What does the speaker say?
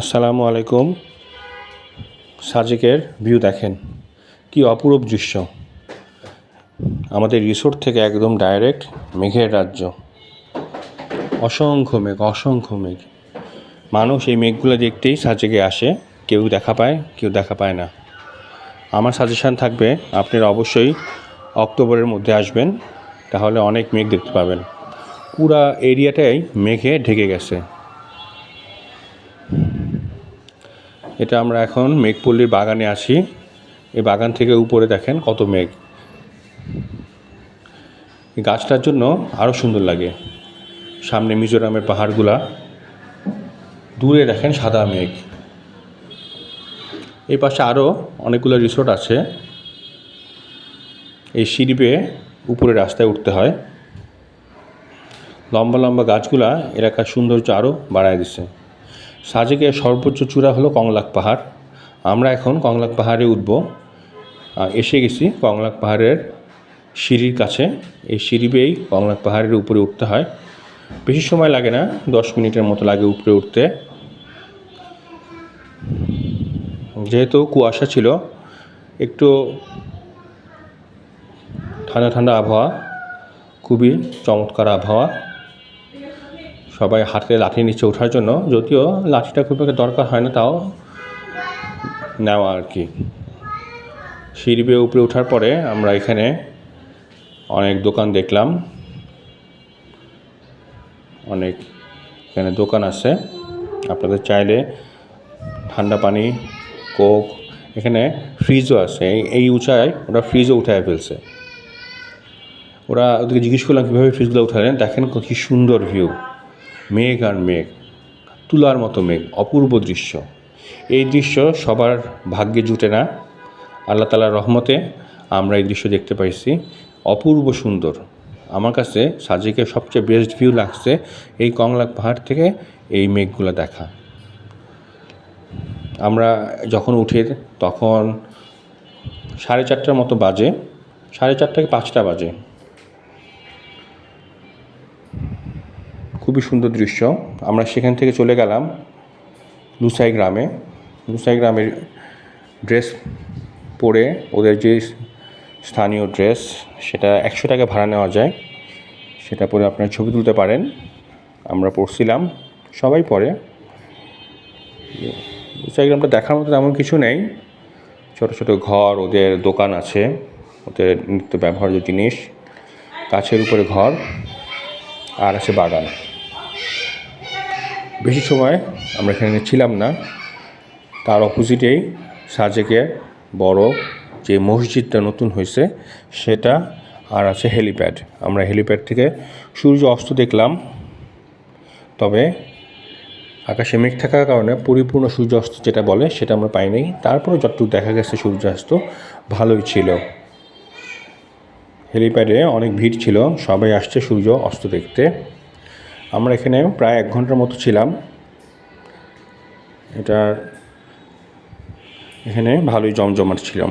আসসালামু আলাইকুম। সাজেকের ভিউ দেখেন, কি অপরূপ দৃশ্য। আমাদের রিসোর্ট থেকে একদম ডাইরেক্ট মেঘের রাজ্য। অসংখ্য মেঘ অসংখ্য মেঘ। মানুষ এই মেঘগুলো দেখতেই সাজেকে আসে, কেউ দেখা পায়, কেউ দেখা পায় না। আমার সাজেশান থাকবে, আপনারা অবশ্যই অক্টোবরের মধ্যে আসবেন, তাহলে অনেক মেঘ দেখতে পাবেন। পুরা এরিয়াটাই মেঘে ঢেকে গেছে। এটা আমরা এখন মেঘপল্লীর বাগানে আছি এই বাগান থেকে উপরে দেখেন কত মেঘ। এই গাছটার জন্য আরও সুন্দর লাগে। সামনে মিজোরামের পাহাড়গুলা। দূরে দেখেন সাদা মেঘ। এই পাশে আরও অনেকগুলো রিসোর্ট আছে। এই সিঁড়ি বেয়ে উপরে রাস্তায় উঠতে হয়। লম্বা লম্বা গাছগুলা এলাকার সৌন্দর্য আরও বাড়ায় দিছে। সাজেকের সর্বোচ্চ চূড়া হলো কংলাক পাহাড়। আমরা এখন কংলাক পাহাড়ে উঠব। এসে গেছি কংলাক পাহাড়ের সিঁড়ির কাছে। এই সিঁড়ি বেয়েই কংলাক পাহাড়ের উপরে উঠতে হয়। বেশি সময় লাগে না, দশ মিনিটের মতো লাগে উপরে উঠতে। যেহেতু কুয়াশা ছিল, একটু ঠান্ডা ঠান্ডা আবহাওয়া, খুবই চমৎকার আবহাওয়া। সবাই হাতে লাঠি নিচে ওঠার জন্য, যদিও লাঠিটা খুব একটা দরকার হয় না, তাও নেওয়া আর কি। সিঁড়ি বেয়ে উপরে ওঠার পরে আমরা এখানে অনেক দোকান দেখলাম। অনেক এখানে দোকান আছে। আপনাদের চাইলে ঠান্ডা পানি, কোক, এখানে ফ্রিজও আছে। এই- উঁচায় ওরা ফ্রিজও উঠায় ফেলছে। ওরা ওদেরকে জিজ্ঞেস করলাম কীভাবে ফ্রিজগুলো উঠালেন, দেখেন কি সুন্দর ভিউ মেঘ আর মেঘ, তুলার মতো মেঘ, অপূর্ব দৃশ্য। এই দৃশ্য সবার ভাগ্যে জুটে না। আল্লাহ তালার রহমতে আমরা এই দৃশ্য দেখতে পাইছি। অপূর্ব সুন্দর। আমার কাছে সাজেকে সবচেয়ে বেস্ট ভিউ লাগছে এই কংলাক পাহাড় থেকে এই মেঘগুলো দেখা। আমরা যখন উঠে তখন সাড়ে চারটার মতো বাজে, সাড়ে চারটা কি পাঁচটা বাজে। খুবই সুন্দর দৃশ্য। আমরা সেখান থেকে চলে গেলাম লুসাই গ্রামে। লুসাই গ্রামের ড্রেস পরে ওদের যে স্থানীয় ড্রেস, সেটা একশো টাকা ভাড়া নেওয়া যায়। সেটা পরে আপনারা ছবি তুলতে পারেন। আমরা পড়ছিলাম, সবাই পরে লুসাই গ্রামটা দেখার মতো তেমন কিছু নেই। ছোট ছোট ঘর, ওদের দোকান আছে, ওদের নিত্য ব্যবহার্য জিনিস, গাছের উপরে ঘর, আর আছে বাগান। বেশি সময় আমরা এখানে ছিলাম না। তার অপোজিটেই সাজেকে বড় যে মসজিদটা নতুন হয়েছে, সেটা আর আছে হেলিপ্যাড। আমরা হেলিপ্যাড থেকে সূর্য অস্ত দেখলাম, তবে আকাশে মেঘ থাকার কারণে পরিপূর্ণ সূর্যাস্ত যেটা বলে সেটা আমরা পাইনি তারপরে যতটুকু দেখা গেছে সূর্যাস্ত ভালোই ছিল। হেলিপ্যাডে অনেক ভিড় ছিল, সবাই আসছে সূর্য অস্ত দেখতে। আমরা এখানে প্রায় এক ঘণ্টার মতো ছিলাম। এটা এখানে ভালোই জমজমাট ছিলাম